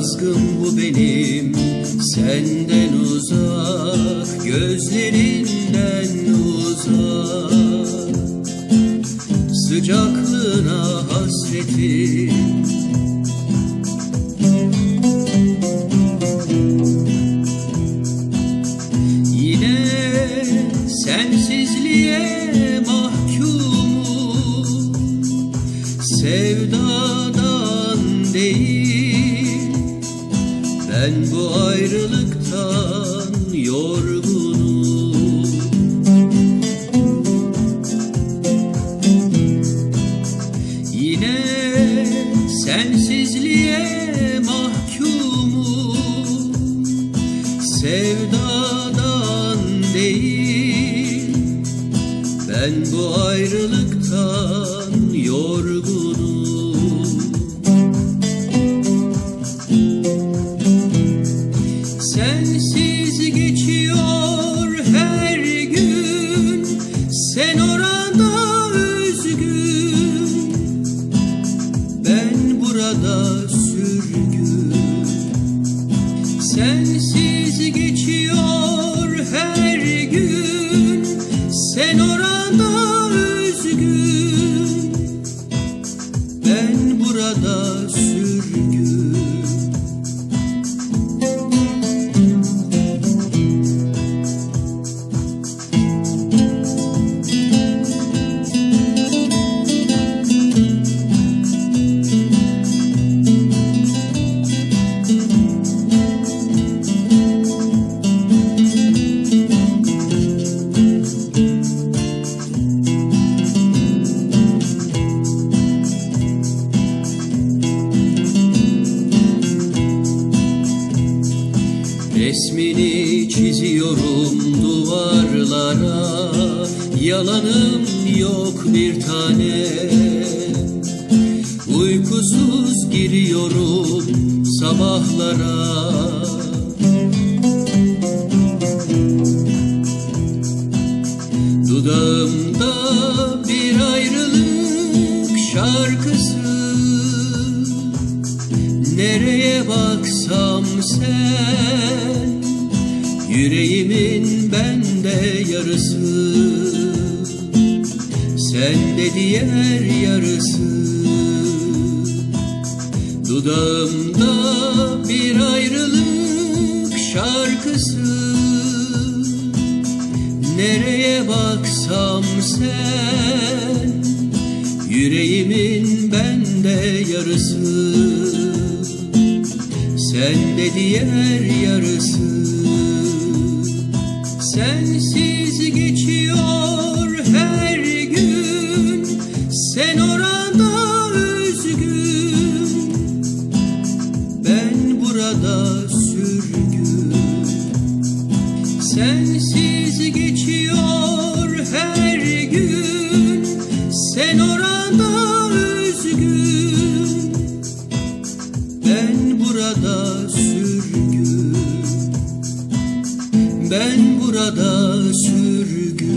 Yazgım bu benim senden uzak Gözlerinden uzak. Sıcaklığına hasretim Ben bu ayrılıktan yorgunum. Yine sensizliğe mahkumum. Sevdadan değil Ben bu ayrılıktan yorgunum Sensiz geçiyor her gün. Sen orada Resmini çiziyorum duvarlara. Yalanım yok bir tane. Uykusuz giriyorum sabahlara. Dudağımda bir ayrılık şarkısı. Nereye baksam sen Yüreğimin bende yarısı Sende diğer yarısı. Dudağımda bir ayrılık şarkısı. Nereye baksam sen Yüreğimin bende yarısı. Sende diğer yarısı Sensiz geçiyor her gün. Sen orada üzgün Ben burada sürgün. Sensiz geçiyor ben burada sürgün.